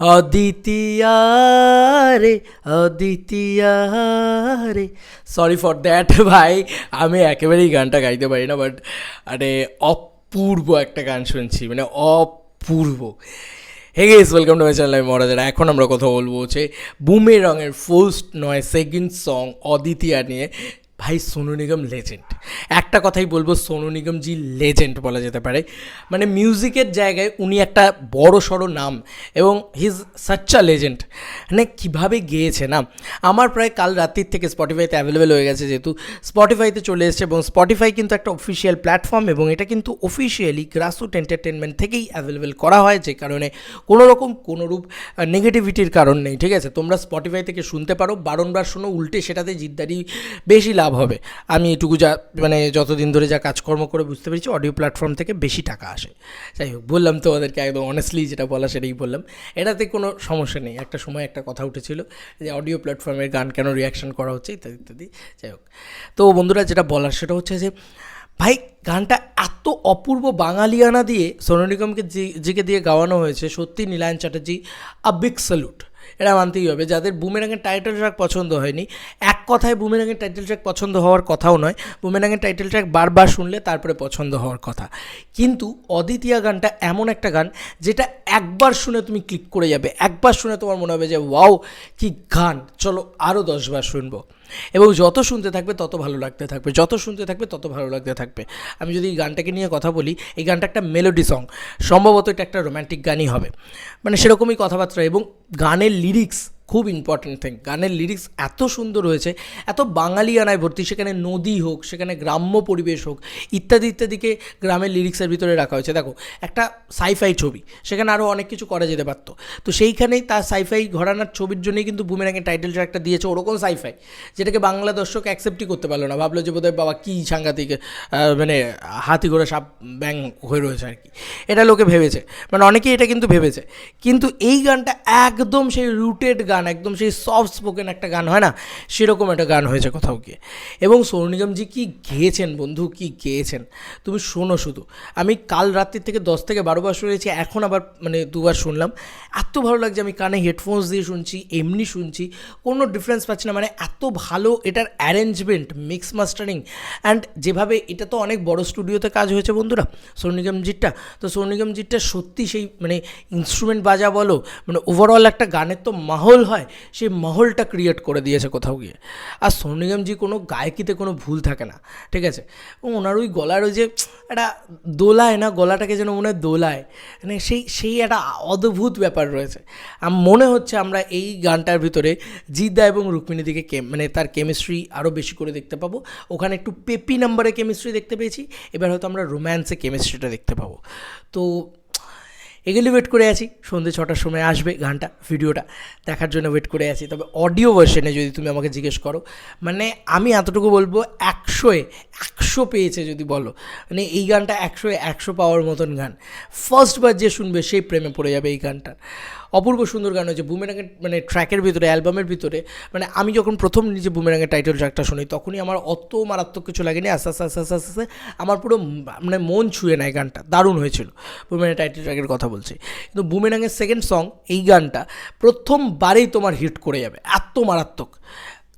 অদ্বিতীয়া রে রে sorry for that ভাই। আমি একেবারেই গানটা গাইতে পারি না বাট আরে, অপূর্ব একটা গান শুনছি মানে অপূর্ব। Hey guys welcome to my channel আমি মহারাজারা এখন আমরা কথা বলব হচ্ছে বুমে রঙের ফার্স্ট নয় সেকেন্ড সং অদিতিয়া নিয়ে। ভাই, সোনু নিগম লেজেন্ড একটা কথাই বলব, সোনু নিগম জি লেজেন্ড বলা যেতে পারে। মানে মিউজিকের জায়গায় উনি একটা বড় সড়ো নাম এবং হিজ সাচ্চা লেজেন্ড মানে কীভাবে গেয়েছে না? আমার প্রায় কাল রাত্রির থেকে স্পটিফাইতে অ্যাভেলেবেল হয়ে গেছে যেহেতু। স্পটিফাইতে চলে এসেছে এবং স্পটিফাই কিন্তু একটা অফিসিয়াল প্ল্যাটফর্ম এবং এটা কিন্তু অফিসিয়ালি গ্রাসরুট এন্টারটেনমেন্ট থেকেই অ্যাভেলেবেল করা হয়, যে কারণে কোনো রকম কোনোরূপ নেগেটিভিটির কারণ নেই, ঠিক আছে? তোমরা স্পটিফাই থেকে শুনতে পারো, বারংবার শোনো, উল্টে সেটাতে জিদ্দারি বেশি লাভ হবে। আমি এটুকু যা মানে যতদিন ধরে যা কাজকর্ম করে বুঝতে পেরেছি অডিও প্ল্যাটফর্ম থেকে বেশি টাকা আসে। যাই হোক, বললাম তো ওদেরকে একদম অনেস্টলি যেটা বলা সেটাই বললাম। এটাতে কোনো সমস্যা নেই। একটা সময় একটা কথা উঠেছিল যে অডিও প্ল্যাটফর্মের গান কেন রিয়াকশন করা হচ্ছে, ইত্যাদি ইত্যাদি। যাই হোক। তো বন্ধুরা যেটা বলার সেটা হচ্ছে যে, ভাই গানটা এত অপূর্ব বাঙালিয়ানা দিয়ে সোনু নিগমকে জিকে দিয়ে গাওয়ানো হয়েছে, সত্যি Nilayan Chatterjee, a big salute এটা মানতেই হবে। যাদের বুমেরাঙের টাইটেল ট্র্যাক পছন্দ হয়নি, এক কথায় বুমেরাঙের টাইটেল ট্র্যাক পছন্দ হওয়ার কথাও নয়, বুমেরাঙের টাইটেল ট্র্যাক বারবার শুনলে তারপরে পছন্দ হওয়ার কথা। কিন্তু অদ্বিতীয়া গানটা এমন একটা গান, যেটা একবার শুনে তুমি ক্লিক করে যাবে। একবার শুনে তোমার মনে হবে যে, ওয়াও, কি গান! চলো আরও দশবার শুনব। এবং যত শুনতে থাকবে, তত ভালো লাগতে থাকবে। যত শুনতে থাকবে, তত ভালো লাগতে থাকবে। আমি যদি এই গানটাকে নিয়ে কথা বলি, এই গানটা একটা মেলোডি সং সম্ভবত এটা একটা রোম্যান্টিক গানই হবে। মানে সেরকমই কথাবার্তা এবং গানের লিরিক্স খুব ইম্পর্ট্যান্ট থিং গানের লিরিক্স এত সুন্দর হয়েছে, এত বাঙালিয়ানায় ভর্তি, সেখানে নদী হোক, সেখানে গ্রাম্য পরিবেশ হোক, ইত্যাদি, ইত্যাদিকে গ্রামের লিরিক্সের ভিতরে রাখা হয়েছে। দেখো, একটা সাইফাই ছবি, সেখানে আরও অনেক কিছু করা যেতে পারতো। তো সেইখানেই তার সাইফাই ঘরানার ছবির জন্যই কিন্তু বুমেরাঙে টাইটেল ট্র্যাকটা দিয়েছে ওরকম সাইফাই যেটাকে বাংলা দর্শক অ্যাকসেপ্টই করতে পারল না। ভাবলো যে বোধহয় বাবা কী সাংঘাতিক মানে হাতি ঘোড়া সাপ ব্যাং হয়ে রয়েছে আর কি। এটা লোকে ভেবেছে মানে অনেকেই এটা কিন্তু ভেবেছে। কিন্তু এই গানটা একদম সেই রুটেড গান একদম সেই সফট স্পোকেন একটা গান, হয় না? সেরকম একটা গান হয়েছে কোথাও গিয়ে। এবং সোনু নিগমজি কি গেয়েছেন বন্ধু? কি গেয়েছেন? তুমি শোনো শুধু। আমি কাল রাত্রির থেকে দশ থেকে বারো বার শুনেছি এখন আবার মানে দুবার শুনলাম। এত ভালো লাগছে, আমি কানে হেডফোনস দিয়ে শুনছি, এমনি শুনছি, কোনো ডিফারেন্স পাচ্ছি না। মানে এত ভালো এটার অ্যারেঞ্জমেন্ট মিক্স মাস্টারিং অ্যান্ড যেভাবে এটা তো অনেক বড় স্টুডিওতে কাজ হয়েছে বন্ধুরা সোনু নিগমজিটটা তো সোনু নিগমজিটটা সত্যি সেই মানে ইনস্ট্রুমেন্ট বাজা বলো মানে ওভারঅল একটা গানের তো মাহল হয়, সেই মহলটা ক্রিয়েট করে দিয়েছে কোথাও গিয়ে। আর সোনু নিগমজি কোনো গায়কিতে কোনো ভুল থাকে না, ঠিক আছে? ওনার ওই গলার ওই যে একটা দোলায় না, গলাটাকে যেন মনে হয় দোলায় মানে সেই সেই একটা অদ্ভুত ব্যাপার রয়েছে। মনে হচ্ছে আমরা এই গানটার ভিতরে জিদ্দা এবং রুক্মিণী দিকে কে- মানে তার কেমিস্ট্রি আরও বেশি করে দেখতে পাবো। ওখানে একটু পেপি নাম্বারে কেমিস্ট্রি দেখতে পেয়েছি, এবার হয়তো আমরা রোম্যান্সে কেমিস্ট্রিটা দেখতে পাবো। তো এগুলি ওয়েট করে আছি। সন্ধে ছটার সময় আসবে গানটা, ভিডিওটা দেখার জন্য ওয়েট করে আছি। তবে অডিও ভার্সনে যদি তুমি আমাকে জিজ্ঞেস করো মানে আমি এতটুকু বলব একশোয়ে, একশো পেয়েছে যদি বলো। মানে এই গানটা একশোয়, একশো পাওয়ার মতন গান। ফার্স্টবার যে শুনবে সেই প্রেমে পড়ে যাবে এই গানটার অপূর্ব সুন্দর গান হয়েছে বুমেরাঙের মানে ট্র্যাকের ভিতরে, অ্যালবামের ভিতরে। মানে আমি যখন প্রথম নিজে বুমেরাঙের টাইটেল ট্র্যাকটা শুনি, তখনই আমার অত মারাত্মক কিছু লাগেনি। আস্তে আস্তে আস্তে আস্তে আস্তে আমার পুরো মানে মন ছুঁয়ে নেয় গানটা। দারুণ হয়েছিল। বুমেরাঙের টাইটেল ট্র্যাকের কথা বলছি। কিন্তু বুমেরাঙের সেকেন্ড সং এই গানটা প্রথমবারেই তোমার হিট করে যাবে। এত মারাত্মক।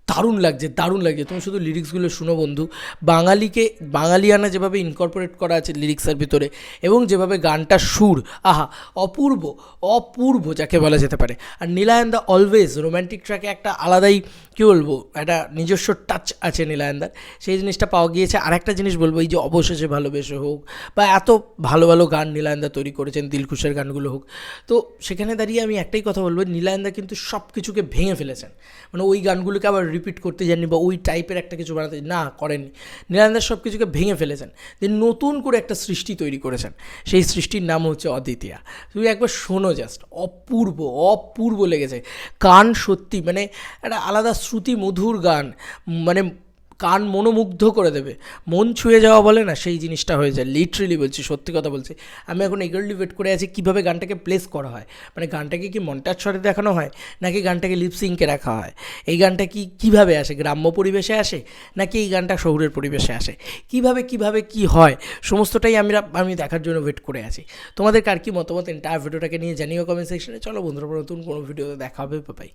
দারুণ লাগছে দারুণ লাগছে। তুমি শুধু লিরিক্সগুলো শুনো বন্ধু। বাঙালিকে, বাঙালিয়ানা যেভাবে ইনকর্পোরেট করা আছে লিরিক্সের ভিতরে এবং যেভাবে গানটা সুর, আহা, অপূর্ব অপূর্ব যাকে বলা যেতে পারে। আর নীলায়ন দা অলওয়েজ রোম্যান্টিক ট্র্যাকে একটা আলাদাই, কী বলব, একটা নিজস্ব টাচ আছে নীলায়নদার সেই জিনিসটা পাওয়া গিয়েছে। আর একটা জিনিস বলব, এই যে অবশেষে ভালোবেসে হোক বা এত ভালো ভালো গান নীলায়নদা তৈরি করেছেন, দিলখুশের গানগুলো হোক। তো সেখানে দাঁড়িয়ে আমি একটাই কথা বলব নীলায়নদা কিন্তু সব কিছুকে ভেঙে ফেলেছেন। মানে ওই গানগুলোকে আবার রিপিট করতে যাননি বা ওই টাইপের একটা কিছু বানাতে না করেননি। নীলায়নদার সব কিছুকে ভেঙে ফেলেছেন। যে নতুন করে একটা সৃষ্টি তৈরি করেছেন। সেই সৃষ্টির নাম হচ্ছে অদ্বিতীয়া। তুমি একবার শোনো জাস্ট অপূর্ব অপূর্ব লেগেছে। কান সত্যি মানে একটা আলাদা শ্রুতি মধুর গান মানে কান মনোমুগ্ধ করে দেবে। মন ছুঁয়ে যাওয়া বলে না, সেই জিনিসটা হয়ে যায়। লিটারেলি বলছি, সত্যি কথা বলছি। আমি এখন এগারলি ওয়েট করে আছি, কীভাবে গানটাকে প্লেস করা হয়? মানে গানটাকে কি মন্টার ছড়ে দেখানো হয়, নাকি গানটাকে লিপসিংকে রাখা হয়? এই গানটা কি কীভাবে আসে? গ্রাম্য পরিবেশে আসে, নাকি এই গানটা শহুরের পরিবেশে আসে? কীভাবে কীভাবে কি হয়? সমস্তটাই আমি আমি দেখার জন্য ওয়েট করে আছি। তোমাদের কার কি মতামত? এন্টায়ার ভিডিওটাকে নিয়ে জানিও কমেন্ট সেকশনে চলো বন্ধুরা, নতুন কোনো ভিডিওতে দেখা হবে। পাই